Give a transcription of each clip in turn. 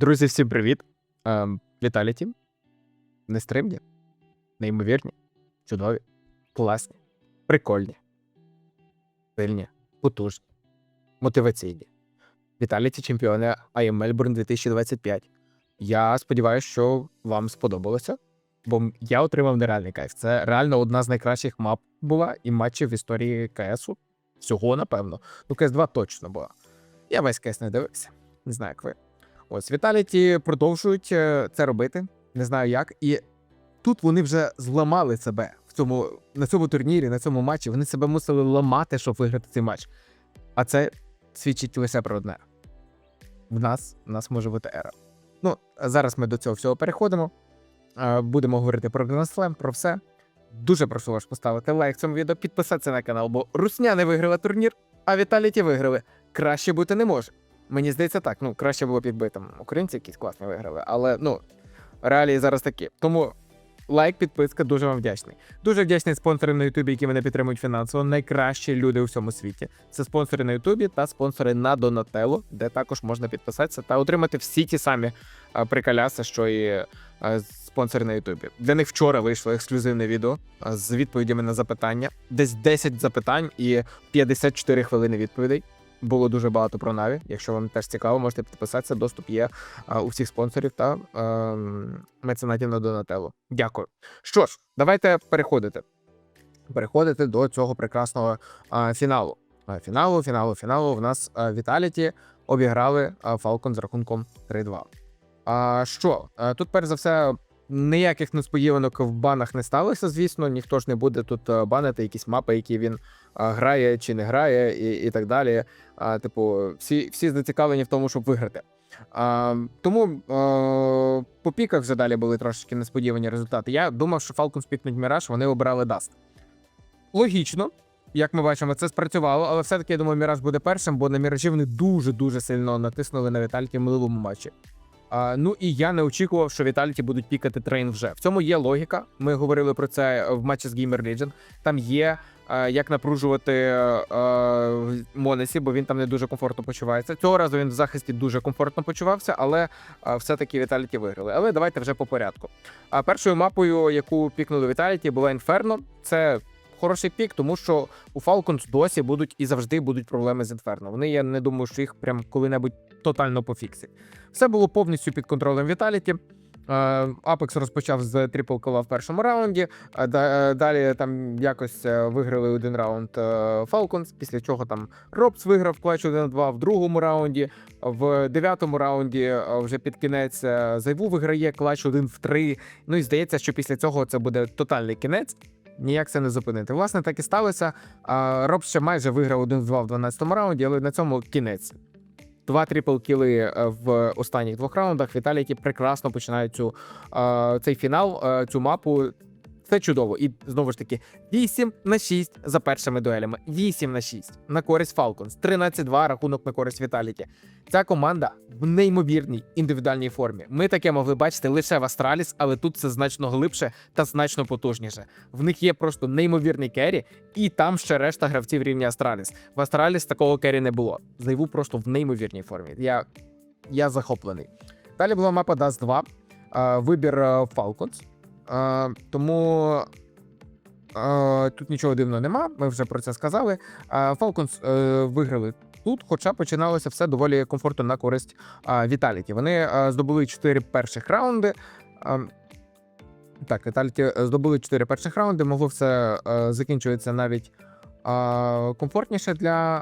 Друзі, всім привіт! Ем, Віталіті. Нестримні, неймовірні, чудові, класні, прикольні, сильні, потужні, мотиваційні. Віталіті чемпіони IM Melbourne 2025. Я сподіваюся, що вам сподобалося, бо я отримав нереальний кайф. Це реально одна з найкращих мап була і матчів в історії КСу. Всього, напевно. Ну, КС2 точно була. Я весь КС не дивився. Не знаю, як ви. Ось Віталіті продовжують е, це робити. Не знаю як. І тут вони вже зламали себе в цьому на цьому турнірі, на цьому матчі. Вони себе мусили ламати, щоб виграти цей матч. А це свідчить лише про одне: в нас, в нас може бути ера. Ну, зараз ми до цього всього переходимо. Е, Будемо говорити про Slam, про все. Дуже прошу вас поставити лайк цьому відео, підписатися на канал, бо Русня не виграла турнір, а Віталіті виграли. Краще бути не може. Мені здається, так. Ну, краще було б, якби там українці якісь класні виграли, але ну, реалії зараз такі. Тому лайк, підписка, дуже вам вдячний. Дуже вдячний спонсорам на Ютубі, які мене підтримують фінансово. Найкращі люди у всьому світі. Це спонсори на Ютубі та спонсори на Донателло, де також можна підписатися та отримати всі ті самі а, приколяси, що і а, спонсори на Ютубі. Для них вчора вийшло ексклюзивне відео з відповідями на запитання. Десь 10 запитань і 54 хвилини відповідей. Було дуже багато про Наві. Якщо вам теж цікаво, можете підписатися. Доступ є у всіх спонсорів та ем, меценатів на Донателло. Дякую. Що ж, давайте переходити. Переходити до цього прекрасного а, фіналу. Фіналу, фіналу, фіналу. В нас Віталіті обіграли Falcon з рахунком 3-2. А що? Тут, перш за все, ніяких несподіванок в банах не сталося, звісно. Ніхто ж не буде тут банити якісь мапи, які він а, грає чи не грає, і, і так далі. А, типу, всі, всі зацікавлені в тому, щоб виграти. А, тому а, по піках вже далі були трошечки несподівані результати. Я думав, що Falcons пікнуть Міраж, вони обрали Даст. Логічно, як ми бачимо, це спрацювало, але все-таки я думаю, Міраж буде першим, бо на Міражі вони дуже-дуже сильно натиснули на Віталіті в минулому матчі. Ну і я не очікував, що Віталіті будуть пікати трейн вже. В цьому є логіка. Ми говорили про це в матчі з Gamer Legion. Там є е, як напружувати е, в Монесі, бо він там не дуже комфортно почувається. Цього разу він в захисті дуже комфортно почувався, але е, все-таки Віталіті виграли. Але давайте вже по порядку. А першою мапою, яку пікнули Віталіті, була Інферно. Це хороший пік, тому що у Falcons досі будуть і завжди будуть проблеми з Інферно. Вони я не думаю, що їх прям коли-небудь тотально пофіксять. Все було повністю під контролем Віталіті. Апекс розпочав з трипл кола в першому раунді. да- е, Далі там якось е, виграли один раунд е, Falcons, після чого там Робс виграв клач 1-2 в другому раунді. В дев'ятому раунді е, вже під кінець е, Зайву виграє клач 1 в 3. Ну і здається, що після цього це буде тотальний кінець. Ніяк це не зупинити. Власне, так і сталося. Робс ще майже виграв 1-2 в 12-му раунді, але на цьому кінець. Два трипл кіли е, в останніх двох раундах. Віталіки прекрасно починають цю, е, цей фінал, е, цю мапу. Це чудово. І знову ж таки, 8 на 6 за першими дуелями. 8 на 6 на користь Falcons. 13-2 рахунок на користь Віталіті. Ця команда в неймовірній індивідуальній формі. Ми таке могли бачити лише в Астраліс, але тут це значно глибше та значно потужніше. В них є просто неймовірний керрі, і там ще решта гравців рівня Астраліс. В Астраліс такого керрі не було. Зайву просто в неймовірній формі. Я, я захоплений. Далі була мапа Dust 2, е, вибір е, Falcons. Е, Тому е, тут нічого дивного нема. Ми вже про це сказали. Е, Falcons е, виграли тут, хоча починалося все доволі комфортно на користь е, Віталіті. Вони е, здобули 4 перших раунди. Е, Так, Віталіті здобули 4 перших раунди. Могло все е, закінчуватися навіть е, комфортніше для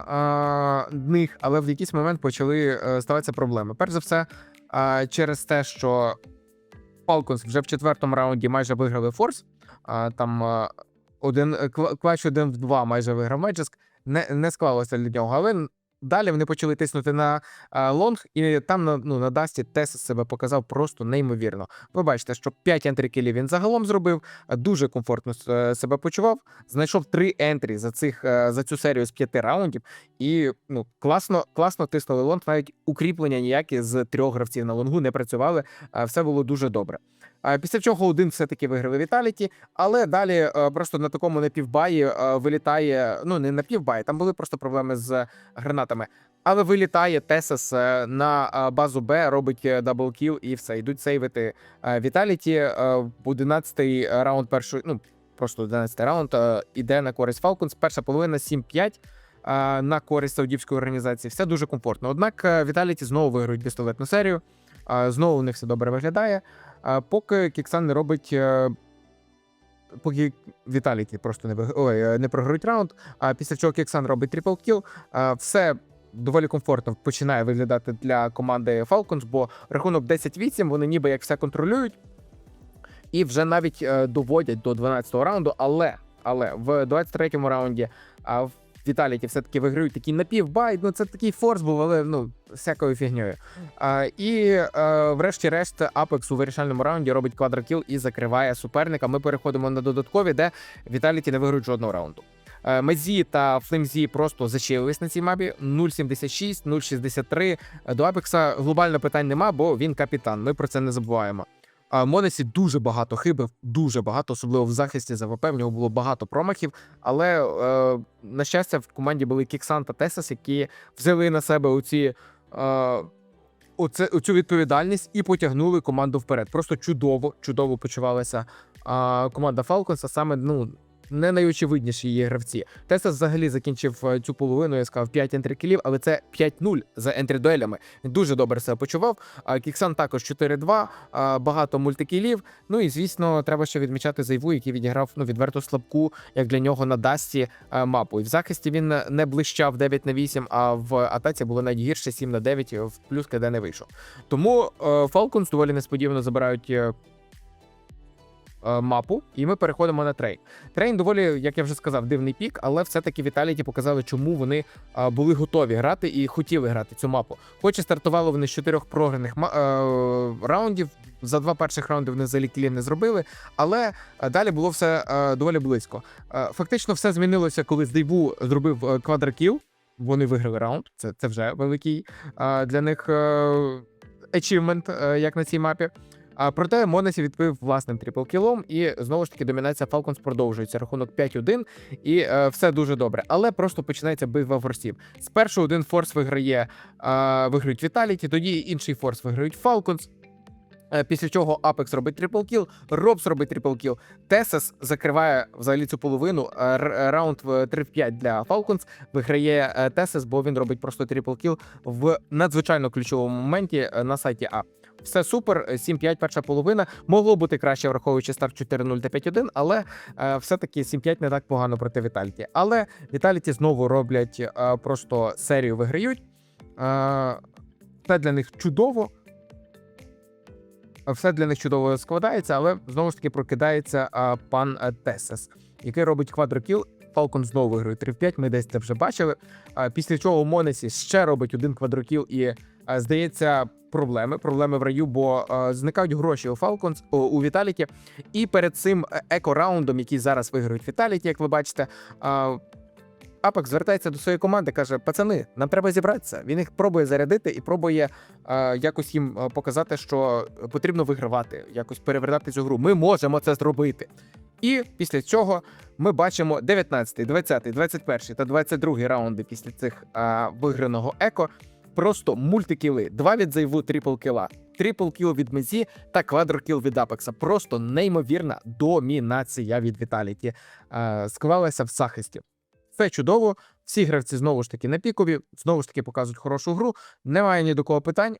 е, них, але в якийсь момент почали е, ставатися проблеми. Перш за все, е, через те, що Falcons вже в четвертому раунді майже виграли Форс. Там один е, кла- один в два майже виграв Меджеск. Не, не склалося для нього. Але далі вони почали тиснути на а, лонг, і там на, ну, на Дасті Тесс себе показав просто неймовірно. Ви бачите, що 5 ентрі-кілів він загалом зробив, дуже комфортно е, себе почував. Знайшов 3 ентрі за, цих, е, за цю серію з 5 раундів. І ну, класно, класно тиснули лонг. Навіть укріплення ніякі з трьох гравців на лонгу не працювали. Все було дуже добре. А Після чого один все-таки виграли Віталіті, але далі е, просто на такому напівбаї е, вилітає. Ну не напівбаї, там були просто проблеми з гранатами. Але вилітає Тесас е, на е, базу Б, робить е, даблкіл і все. Йдуть сейвити е, Віталіті. Е, 11-й раунд першої, ну просто 11-й раунд е, іде на користь Falcons. Перша половина 7-5 е, на користь саудівської організації. Все дуже комфортно. Однак е, Віталіті знову виграють пістолетну серію. е, Знову у них все добре виглядає. Поки Кіксан не робить. е, Поки Віталіті просто не виг... Ой, е, не програють раунд. А після чого Кіксан робить трипл кіл, е, все доволі комфортно починає виглядати для команди Falcons, бо рахунок 10-8, вони ніби як все контролюють і вже навіть доводять до 12-го раунду. Але але в 23-му раунді Віталіті все-таки виграють такий напівбай. Ну це такий форс був, але ну всякою фігньою. А, і е, врешті-решт Апекс у вирішальному раунді робить квадрокіл і закриває суперника. Ми переходимо на додаткові, де Віталіті не виграють жодного раунду. Е, Мезі та Флемзі просто зачилились на цій мапі 0,76, 0,63. Е, До Апекса глобально питань нема, бо він капітан. Ми про це не забуваємо. А Монесі дуже багато хибив, дуже багато, особливо в захисті за ВП. В нього було багато промахів. Але е, на щастя, в команді були Кіксан та Тесас, які взяли на себе оці. Е, Оце оцю відповідальність і потягнули команду вперед. Просто чудово, чудово почувалася а, команда Falcons, а саме ну не найочевидніші її гравці. Тесас взагалі закінчив е, цю половину, я сказав 5 ентрикілів, але це 5-0 за ентридуелями. Він дуже добре себе почував. Кіксан також 4-2, багато мультикілів. Ну і звісно, треба ще відмічати Зайву, який відіграв ну відверто слабку, як для нього на Дасті мапу. І в захисті він не блищав 9 на 8, а в атаці було навіть гірше 7 на 9, в плюс КД не вийшов. Тому е, Falcons доволі несподівано забирають. Е, е, Мапу, і ми переходимо на трейн. Трейн доволі, як я вже сказав, дивний пік, але все-таки Віталіті показали, чому вони а, були готові грати і хотіли грати цю мапу. Хоч і стартували вони з чотирьох програних е, раундів. За два перших раунди вони взагалі кілів не зробили, але е, далі було все е, доволі близько. Е, Фактично, все змінилося, коли Здейву зробив е, квадракіл. Вони виграли раунд. Це, це вже великий е, для них е, achievement, е, як на цій мапі. А проте Монесі відповів власним трипл-кілом, і знову ж таки домінація Falcons продовжується. Рахунок 5-1, і е, все дуже добре. Але просто починається битва форсів. Спершу один форс виграє, е, виграють Віталіті, тоді інший форс виграють Falcons. Е, Після чого Apex робить трипл кіл, Робс робить трипл кіл, Тесас закриває взагалі цю половину. е, Раунд 3-5 для Falcons виграє е, Тесас, бо він робить просто трипл кіл в надзвичайно ключовому моменті е, на сайті А. Все супер, е, 7-5 перша половина. Могло бути краще, враховуючи старт 4-0 та 5-1, але е, все-таки 7-5 не так погано проти Віталіті. Але Віталіті знову роблять е, просто серію виграють. Е, це для них чудово. Все для них чудово складається, але знову ж таки прокидається а, пан а, Тесес, який робить квадрокіл. Falcon знову виграє 3 в 5, Ми десь це вже бачили. А, після чого Монесі ще робить один квадрокіл і здається. Проблеми, проблеми в раю, бо а, зникають гроші у Falcons, у, Віталіті. І перед цим е, еко-раундом, який зараз виграють Віталіті, як ви бачите, а, Апекс звертається до своєї команди, каже: пацани, нам треба зібратися. Він їх пробує зарядити і пробує е, якось їм е, показати, що потрібно вигравати, якось перевертати цю гру. Ми можемо це зробити. І після цього ми бачимо 19, 20, 21 та 22 раунди після цих е, виграного еко. Просто мультикіли. Два від зайву трипл кіла, трипл кіл від Мезі та квадрокіл від Апекса. Просто неймовірна домінація від Віталіті е, склалася в захисті. Все чудово. Всі гравці знову ж таки на пікові, знову ж таки показують хорошу гру. Немає ні до кого питань.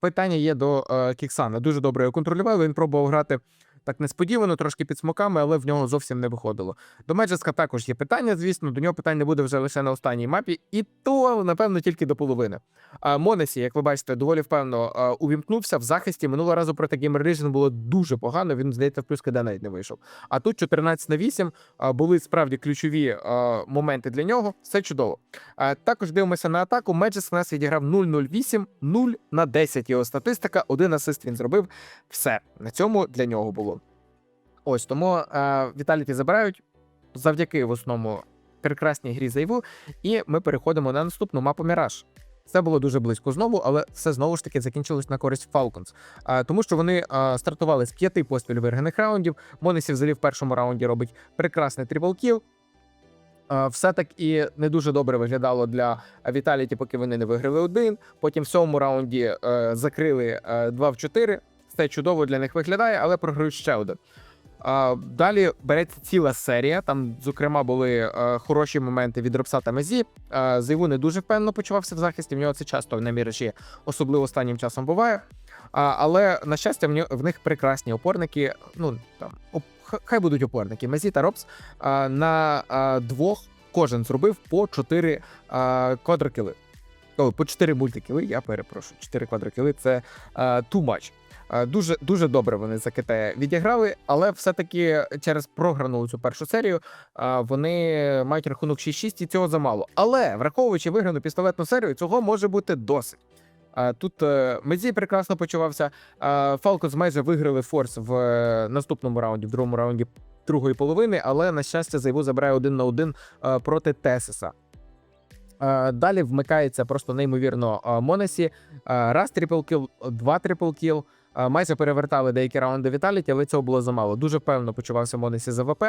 Питання є до е, Кіксана. Дуже добре його контролювали. Він пробував грати так несподівано, трошки під смоками, але в нього зовсім не виходило. До Меджеска також є питання, звісно. До нього питань не буде вже лише на останній мапі, і то, напевно, тільки до половини. А Монесі, як ви бачите, доволі впевнено е, увімкнувся в захисті. Минулого разу проти Gamer Region було дуже погано. Він, здається, в плюс КД навіть не вийшов. А тут 14 на 8 е, були справді ключові моменти для нього. Все чудово. Також дивимося на атаку. Меджес у нас відіграв 0-0-8, 0 на 10 його статистика. Один асист він зробив. Все на цьому для нього було. Ось тому е, Віталіті забирають завдяки в основному прекрасній грі зайву. І ми переходимо на наступну мапу Міраж. Це було дуже близько знову, але все знову ж таки закінчилось на користь Falcons. А, тому що вони а, стартували з п'яти поспіль виграних раундів. Монесі взагалі в першому раунді робить прекрасний трипл-кіл. Е, Все так і не дуже добре виглядало для Віталіті, поки вони не виграли один. Потім в сьомому раунді е, закрили е, 2 в 4. Все чудово для них виглядає, але програють ще один. Далі береться ціла серія. Там, зокрема, були е, хороші моменти від Робса та Мезі. Е, Зайву не дуже впевнено почувався в захисті. В нього це часто на міражі, особливо останнім часом буває. Але на щастя, в, нього, в них прекрасні опорники. Ну там хай будуть опорники. Мезі та Робс на двох кожен зробив по 4 а, квадрокіли. По 4 мультикіли, я перепрошую. 4 квадрокіли це а, too much. А, Дуже дуже добре вони за КТ відіграли, але все-таки через програну цю першу серію вони мають рахунок 6-6 і цього замало. Але враховуючи виграну пістолетну серію, цього може бути досить. А, Тут е, Мезі прекрасно почувався. Фалконс майже виграли форс в е, наступному раунді, в другому раунді другої половини, але на щастя Зайву забирає один на один е, проти Тесиса. Е, Далі вмикається просто неймовірно е, Монесі. Е, Раз трипл кіл, два трипл кіл. Майже перевертали деякі раунди Віталіті, але цього було замало. Дуже певно почувався Монесі за ВП.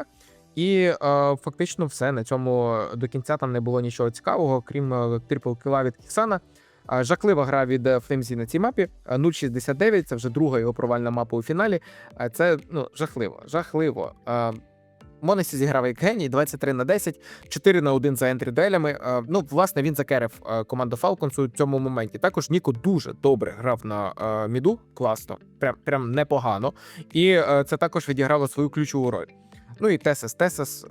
І е, фактично все на цьому до кінця там не було нічого цікавого, крім е, трипл кіла від Кіксана. А, Жахлива гра від е, Флемзі на цій мапі. А, 0.69, це вже друга його провальна мапа у фіналі. Це ну, жахливо, жахливо. Монесі зіграв як геній 23 на 10, 4 на 1 за ентрі дуелями. Ну, власне, він закерив команду Falcons у цьому моменті. Також Ніко дуже добре грав на міду, класно, прям, прям непогано. І це також відіграло свою ключову роль. Ну і Тесес. Тесес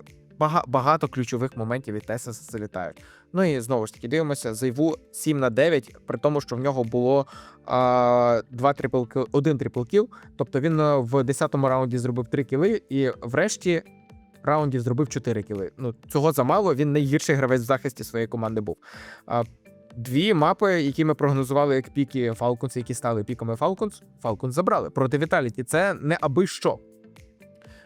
багато ключових моментів від Тесеса залітають. Ну і знову ж таки дивимося, Зайву 7 на 9, при тому, що в нього було а, два трипл один триплкіл. Тобто він е, в 10-му раунді зробив 3 кіли, і врешті раундів зробив 4 кіли. Ну цього замало. Він найгірший гравець в захисті своєї команди був. Дві мапи, які ми прогнозували як піки Falcons, які стали піками Falcons, Falcons забрали проти Vitality. Це не аби що.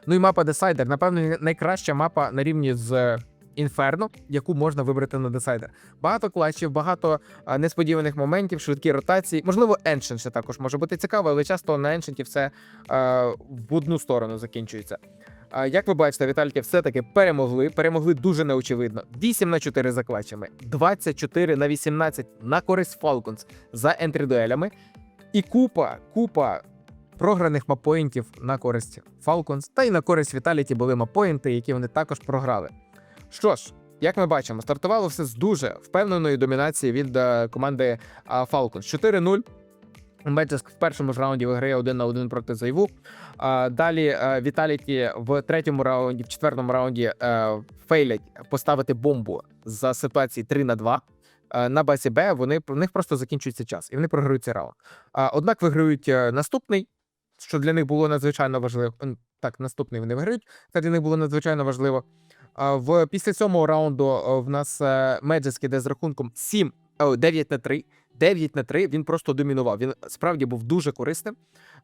Ну і мапа Decider, напевно, найкраща мапа на рівні з Інферно, яку можна вибрати на Decider. Багато клатчів, багато несподіваних моментів, швидкі ротації. Можливо, Ancient ще також може бути цікаво, але часто на Ancient все а, в одну сторону закінчується. Як ви бачите, Вітальки все-таки перемогли. Перемогли дуже неочевидно. 8 на 4 за клатчами, 24 на 18 на користь Falcons за ентрі-дуелями. І купа, купа програних мапоінтів на користь Falcons, та й на користь Vitality були мапоінти, які вони також програли. Що ж, як ми бачимо, стартувало все з дуже впевненої домінації від е, команди Falcons. 4-0. Меджеск в першому ж раунді виграє один на один проти Зайву. Далі Віталіті в третьому раунді, в четвертому раунді е, фейлять поставити бомбу за ситуації 3 на 2. Е, На базі Б вони в них просто закінчується час, і вони програють цей раунд. Однак виграють е, наступний, що для них було надзвичайно важливо. Так, наступний вони виграють. Це для них було надзвичайно важливо. В після сьомого раунду е, в нас Меджеск іде з рахунком 7, 9 на 3. 9 на 3 він просто домінував. Він справді був дуже корисним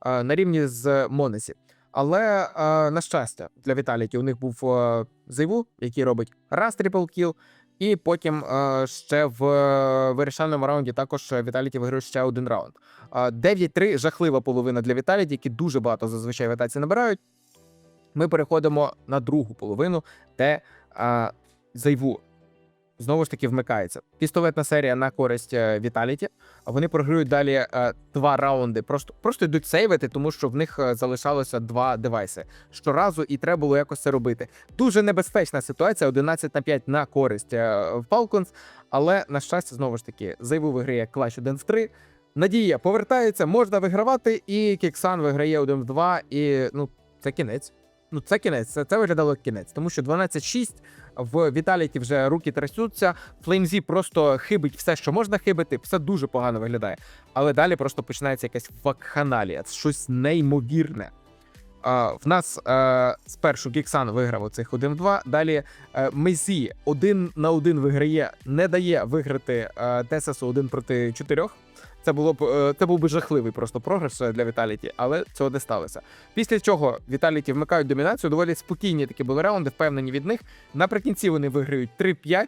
е, на рівні з Монесі. Але е, на щастя, для Віталіті у них був е, Зайву, який робить раз трипл кіл, і потім ще в вирішальному раунді також Віталіті виграє ще один раунд. Е, 9-3 жахлива половина для Віталіті, які дуже багато зазвичай вітації набирають. Ми переходимо на другу половину, де Зайву знову ж таки вмикається. Пістолетна серія на користь Віталіті. Вони програють далі е, два раунди. Просто просто йдуть сейвити, тому що в них е, залишалося два девайси щоразу, і треба було якось це робити. Дуже небезпечна ситуація: 11 на 5 на користь е, Falcons. Але на щастя, знову ж таки, Зайву виграє клач 1 в 3. Надія повертається, можна вигравати, і Кіксан виграє 1 в 2, і ну це кінець. Ну, це кінець, це, це виглядало кінець, тому що 12-6 в Віталіті вже руки трясуться. Флеймзі просто хибить все, що можна хибити, все дуже погано виглядає. Але далі просто починається якась вакханалія, щось неймовірне. В нас е, спершу Гіксан виграв оцих 1 в 2. Далі е, Мезі один на один виграє, не дає виграти е, Тесасу 1 проти 4. Це було б е, це був би жахливий просто програш е, для Віталіті, але цього не сталося. Після чого Віталіті вмикають домінацію. Доволі спокійні такі були раунди, впевнені від них. Наприкінці вони виграють 3-5.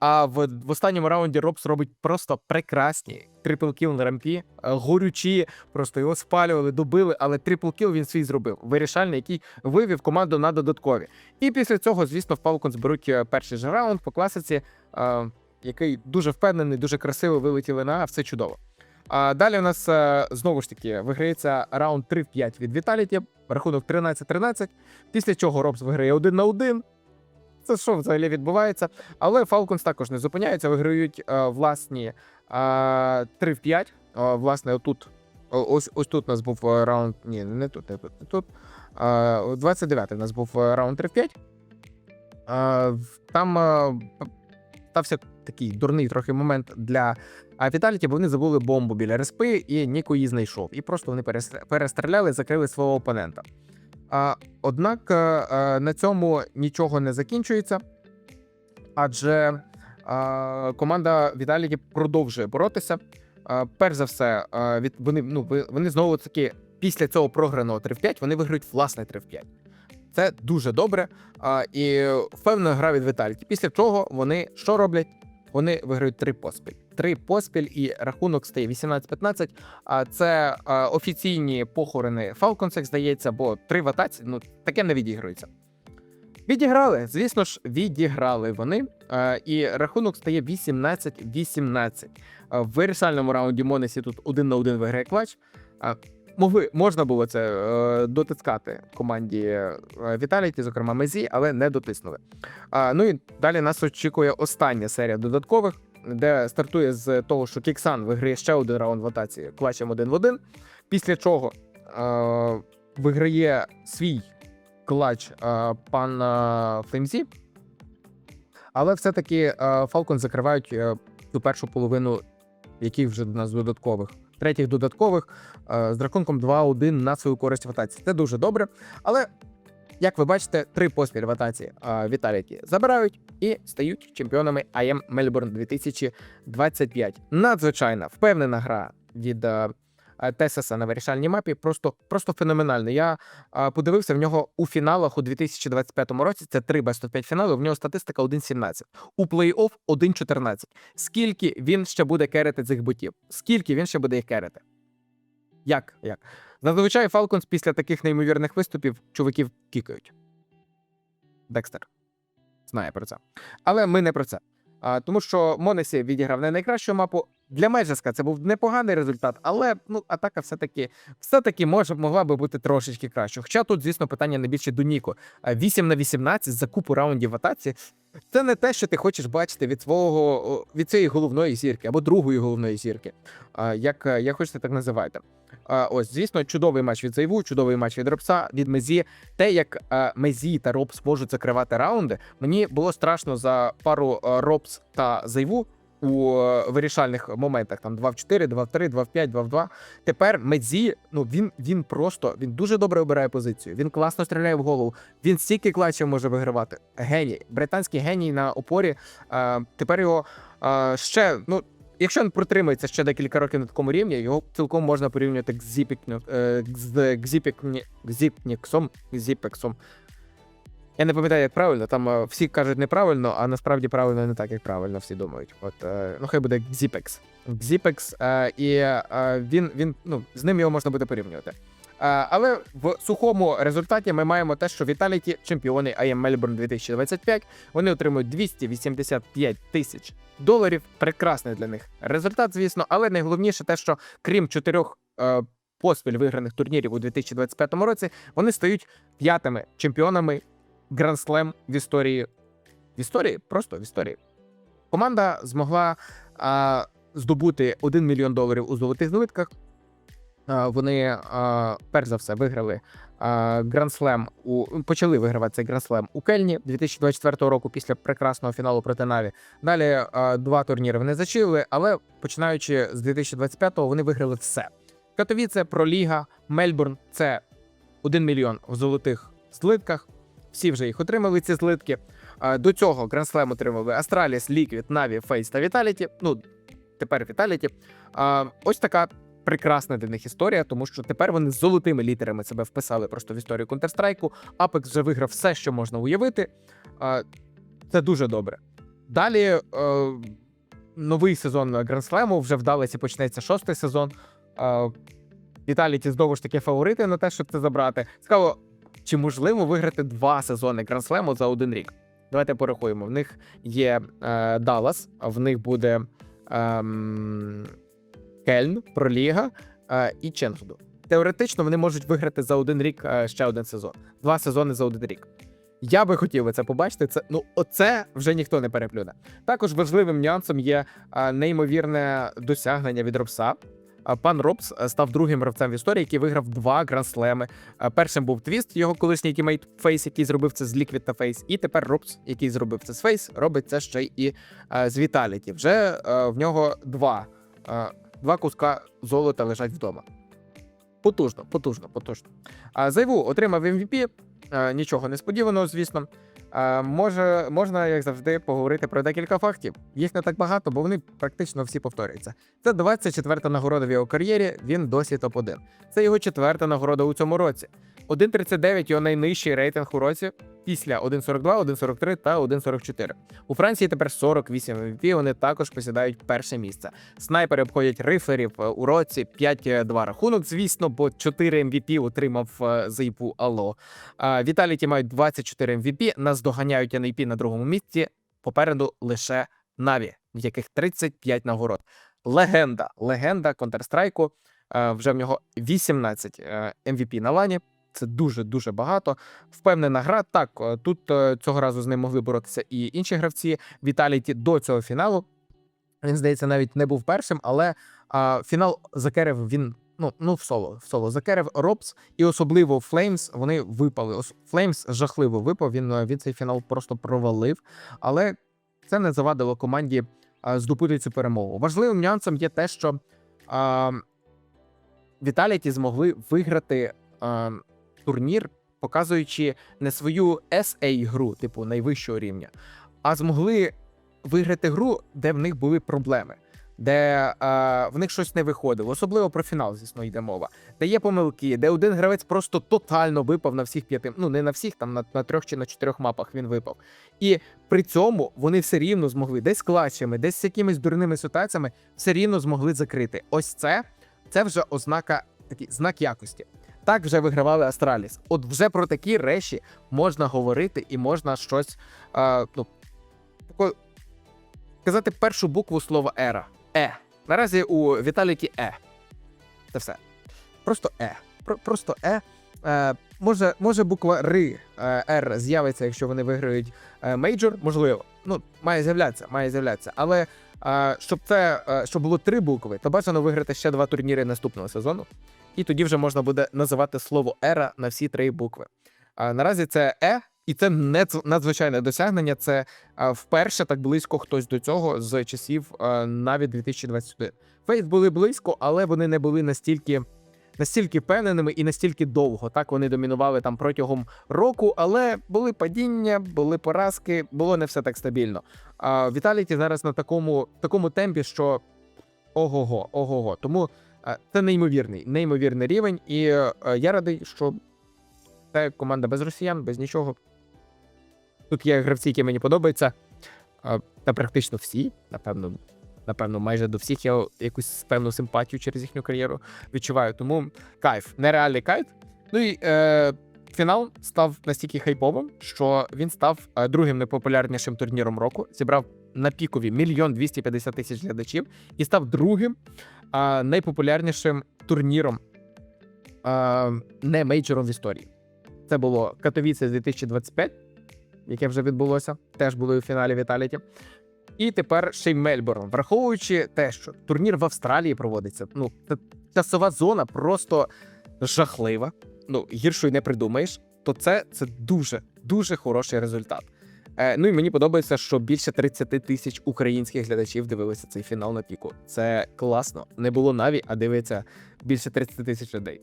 А в, в останньому раунді Робс робить просто прекрасні трипл кіл на рампі, е, горючі, просто його спалювали, добили, але трипл кіл він свій зробив. Вирішальний, який вивів команду на додаткові. І після цього, звісно, в Falcons беруть е, перший же раунд по класиці, е, який дуже впевнений, дуже красиво вилетіли на все чудово. А далі у нас е, знову ж таки виграється раунд 3 в 5 від Vitality, рахунок 13-13, після чого Робс виграє 1 на 1. Це що взагалі відбувається? Але Falcons також не зупиняються, виграють е, власні е, 3 в 5. Е, власне, отут. Ось, ось тут у нас був е, раунд. Ні, не тут, не тут, не тут. Е, 29-й у нас був е, раунд 3 в 5. Е, там е, стався такий дурний трохи момент для Віталіті, бо вони забули бомбу біля респи, і Ніко її знайшов. І просто вони перестр- перестріляли, закрили свого опонента. А, однак е, е, на цьому нічого не закінчується, адже а, команда Віталіті продовжує боротися. А, перш за все, а, від, вони, ну, вони знову таки після цього програного 3 в 5 вони виграють власне 3 в 5. Це дуже добре. А, і впевнена гра від Віталіті. Після чого вони що роблять? Вони виграють три поспіль. Три поспіль, і рахунок стає 18-15. А це офіційні похорони Falcons, здається, бо три в атаці, ну таке не відігрується. Відіграли, звісно ж, відіграли вони. І рахунок стає 18-18. А, в вирішальному раунді Монесі тут один на один виграє клач. Могли, можна було це е, дотискати команді е, Віталіті, зокрема Мезі, але не дотиснули. А, ну і далі нас очікує остання серія додаткових, де стартує з того, що Кіксан виграє ще один раунд в атаці клачем один в один. Після чого е, виграє свій клач е, пан е, Флеймзі. Але все-таки е, закривають е, ту першу половину, яких вже до нас додаткових. Третіх додаткових е, з рахунком 2-1 на свою користь в атаці. Це дуже добре. Але як ви бачите, три поспіль в атаці Віталіті забирають і стають чемпіонами IM Melbourne 2025. Надзвичайна впевнена гра від е, е, Тесеса на вирішальній мапі. Просто, просто феноменально. Я е, подивився в нього у фіналах у 2025 році. Це три best of 5 фінали. В нього статистика 1.17. У плей-офф 1.14. Скільки він ще буде керити цих ботів? Скільки він ще буде їх керити? Як? Як? Зазвичай Falcons після таких неймовірних виступів чуваків кікають. Декстер знає про це. Але ми не про це. А, тому що Монесі відіграв не найкращу мапу. Для Меджеска це був непоганий результат, але ну, атака все-таки все-таки може, могла би бути трошечки краще. Хоча тут, звісно, питання не більше до Ніко. А 8 на 18 за купу раундів в атаці. Це не те, що ти хочеш бачити від свого від цієї головної зірки або другої головної зірки. Як, я як хочете, так називати. Ось, звісно, чудовий матч від Зайву, чудовий матч від Робса, від Мезі. Те, як Мезі та Робс можуть закривати раунди, мені було страшно за пару Робс та Зайву. У е, вирішальних моментах там 2 в 4, 2 в 3, 2 в 5, 2 в 2. Тепер Медзі, ну він він просто він дуже добре обирає позицію. Він класно стріляє в голову. Він стільки клачів може вигравати. Геній, британський геній на опорі. Е, тепер його е, ще ну. Якщо він протримається ще декілька років на такому рівні, його цілком можна порівнювати з Зіпікню, Я не пам'ятаю, як правильно. Там е, всі кажуть неправильно, а насправді правильно не так, як правильно всі думають. От е, ну хай буде Xipeks. Xipeks, е, і він, він ну, з ним його можна буде порівнювати. Але в сухому результаті ми маємо те, що Vitality чемпіони IM Melbourne 2025. Вони отримують 285 тисяч доларів. Прекрасний для них результат, звісно. Але найголовніше те, що крім чотирьох поспіль виграних турнірів у 2025 році, вони стають п'ятими чемпіонами Гранд-слем в історії. В історії? Просто в історії. Команда змогла а, здобути 1 мільйон доларів у золотих злитках. Вони, перш за все, виграли Гранд-слем у почали вигравати цей Гранд-слем у Кельні 2024 року після прекрасного фіналу проти Наві. Далі два турніри вони зачили, але починаючи з 2025-го вони виграли все. Катовіце, Проліга, Мельбурн це 1 мільйон в золотих злитках. Всі вже їх отримали, ці злитки. До цього Grand Slam отримали Astralis, Liquid, Na'Vi, Face та Vitality. Ну, тепер Vitality. Ось така прекрасна для них історія, тому що тепер вони з золотими літерами себе вписали просто в історію Counter-Strike. Apex вже виграв все, що можна уявити. Це дуже добре. Далі е, новий сезон Гранд-слему, вже вдалося почнеться шостий сезон. Віталіті знову ж таки фаворити на те, щоб це забрати. Цікаво, чи можливо виграти два сезони Гранд-слему за один рік? Давайте порахуємо. В них є е, Даллас, в них буде ем, Кельн, Проліга е, і Ченгду. Теоретично вони можуть виграти за один рік е, ще один сезон. Два сезони за один рік. Я би хотів це побачити. Це ну оце вже ніхто не переплюне. Також важливим нюансом є е, неймовірне досягнення від Робса. Пан Робс е, став другим гравцем в історії, який виграв два гранд-слеми. Е, Першим був Твіст, його колишній тімейт Фейс, який зробив це з Liquid та Фейс. І тепер Робс, який зробив це з Фейс, робить це ще і е, з Віталіті. Вже в нього два, два куска золота лежать вдома. Потужно, потужно, потужно. Зайву отримав MVP. Нічого несподіваного, звісно. Може, можна, як завжди, поговорити про декілька фактів. Їх не так багато, бо вони практично всі повторюються. Це 24-та нагорода в його кар'єрі. Він досі топ-1. Це його четверта нагорода у цьому році. 1.39 його найнижчий рейтинг у році після 1.42, 1.43 та 1.44. У Франції тепер 48 MVP, Вони також посідають перше місце. Снайпери обходять рифлерів е, у році 5-2 рахунок. Звісно, бо 4 MVP отримав е, Зайпу Алло. А, Віталіті мають 24 MVP, нас доганяють NAP на другому місці. Попереду лише Наві, в яких 35 нагород. Легенда, легенда Counter-Strike. Е, Вже в нього 18 е, MVP на лані. Це дуже дуже багато. Впевнена гра. Так, е, тут е, цього разу з ним могли боротися і інші гравці. Віталіті до цього фіналу. Він, здається, навіть не був першим, але а, фінал закерив він. Ну, ну, в соло, в соло закерив Робс, і особливо Флеймс. Вони випали. Флеймс жахливо випав. Він, е, він цей фінал просто провалив. Але це не завадило команді а, здобути цю перемогу. Важливим нюансом є те, що а, Віталіті змогли виграти а, турнір, показуючи не свою SA гру, типу найвищого рівня, а змогли виграти гру, де в них були проблеми, де е, в них щось не виходило. Особливо про фінал, звісно, йде мова. Де є помилки, де один гравець просто тотально випав на всіх п'яти. Ну не на всіх, там на, на трьох чи на чотирьох мапах він випав. І при цьому вони все рівно змогли десь клатчами, десь з якимись дурними ситуаціями, все рівно змогли закрити. Ось це, це вже ознака, такий знак якості. Так вже вигравали Астраліс. От вже про такі речі можна говорити і можна щось е, ну, сказати першу букву слова ера. Е. Наразі у Віталіті Е. Це все. Просто Е. Про- просто Е. Е, може, може буква Р, е, Р з'явиться, якщо вони виграють е, мейджор, можливо. Ну, має з'являтися, має з'являтися. Але е, щоб це щоб було три букви, то бажано виграти ще два турніри наступного сезону. І тоді вже можна буде називати слово ера на всі три букви. А наразі це Е, і це не надзвичайне досягнення. Це вперше так близько хтось до цього з часів навіть 2021. Фейс були близько, але вони не були настільки. Настільки впевненими і настільки довго так вони домінували там протягом року, але були падіння, були поразки, було не все так стабільно. А Віталіті зараз на такому такому темпі, що ого-го, ого-го. Тому це неймовірний, неймовірний рівень, і е, я радий, що це команда без росіян, без нічого. Тут є гравці, які мені подобаються. Та практично всі, напевно, напевно, майже до всіх я якусь певну симпатію через їхню кар'єру відчуваю. Тому кайф, нереальний кайф. Ну і е, фінал став настільки хайповим, що він став е, другим найпопулярнішим турніром року. Зібрав на пікові мільйон 250 тисяч глядачів і став другим е, найпопулярнішим турніром е, не мейджором в історії. Це було Катовіце 2025, яке вже відбулося, теж були у фіналі Віталіті. І тепер ще й Мельбурн, враховуючи те, що турнір в Австралії проводиться. Ну, часова зона просто жахлива. Ну, гіршої не придумаєш, то це, це дуже дуже хороший результат. Е, ну і мені подобається, що більше 30 тисяч українських глядачів дивилися цей фінал на піку. Це класно. Не було наві, а дивиться більше 30 тисяч людей.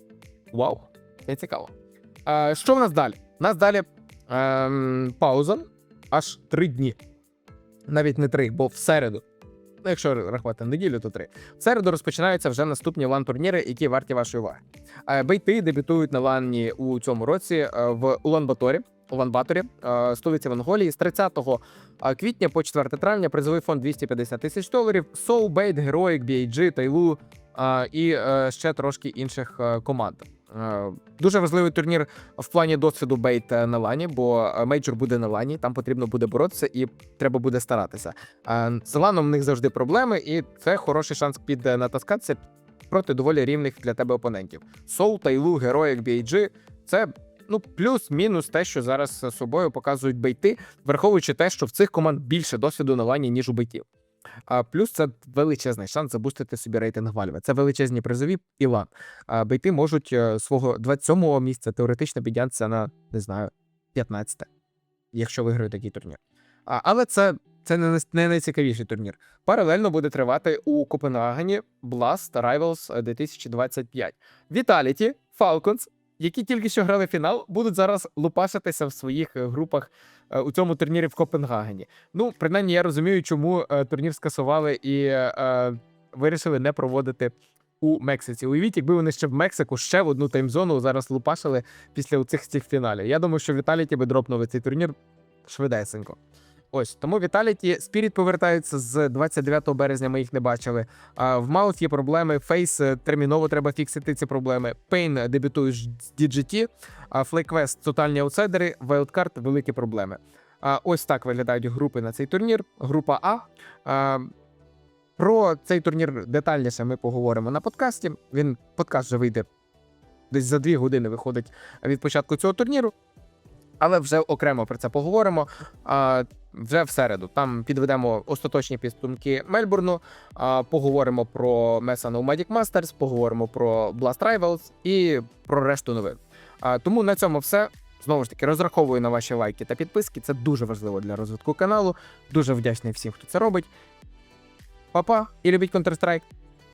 Вау, це цікаво. Е, що в нас далі? У нас далі ем, пауза аж три дні. Навіть не три, бо в середу. Ну, якщо рахувати неділю, то три. В середу розпочинаються вже наступні лан-турніри, які варті вашої уваги. Е, Бейти дебютують на лані у цьому році е, в Улан-Баторі. Улан-Баторі, е, столиці Монголії, з 30 квітня по 4 травня призовий фонд 250 тисяч доларів. Bait, Heroic, BAG, Тайлу е, і е, ще трошки інших е, команд. Е, Дуже важливий турнір в плані досвіду бейт е, на лані, бо е, мейджор буде на лані, там потрібно буде боротися і треба буде старатися. Е, З ланом в них завжди проблеми, і це хороший шанс під е, натаскатися проти доволі рівних для тебе опонентів. Соул, Тайлу, Героїк, BAG – це ну плюс-мінус те, що зараз собою показують бейти, враховуючи те, що в цих команд більше досвіду на лані, ніж у бейтів. А плюс це величезний шанс забустити собі рейтинг Вальве. Це величезні призові і лан. А бейти можуть е, свого 27-го місця теоретично піднятися на не знаю 15-те, якщо виграють такий турнір. А, але це, це не, найцікавіший турнір. Паралельно буде тривати у Копенгагені Blast Rivals 2025. Vitality, Falcons, які тільки що грали фінал, будуть зараз лупашитися в своїх е, групах е, у цьому турнірі в Копенгагені. Ну, принаймні, я розумію, чому е, турнір скасували і вирішили не проводити у Мексиці. Уявіть, якби вони ще в Мексику ще в одну таймзону зараз лупашили після цих цих фіналів. Я думаю, що Віталіті би дропнули цей турнір швидесенько. Ось тому Віталіті Спіріт повертаються з 29 березня. Ми їх не бачили. А в Маут є проблеми. Фейс е, терміново треба фіксити ці проблеми. Пейн дебютує з DGT, а FlyQuest – тотальні аутсайдери, Wildcard – великі проблеми. А ось так виглядають групи на цей турнір. Група А. А, про цей турнір детальніше ми поговоримо на подкасті. Він подкаст вже вийде десь за дві години виходить від початку цього турніру. Але вже окремо про це поговоримо. А, вже в середу. Там підведемо остаточні підсумки Мельбурну, а, поговоримо про Mesa Nomadic Masters, поговоримо про Blast Rivals і про решту новин. А, тому на цьому все. Знову ж таки, розраховую на ваші лайки та підписки. Це дуже важливо для розвитку каналу. Дуже вдячний всім, хто це робить. Па-па і любіть Counter-Strike!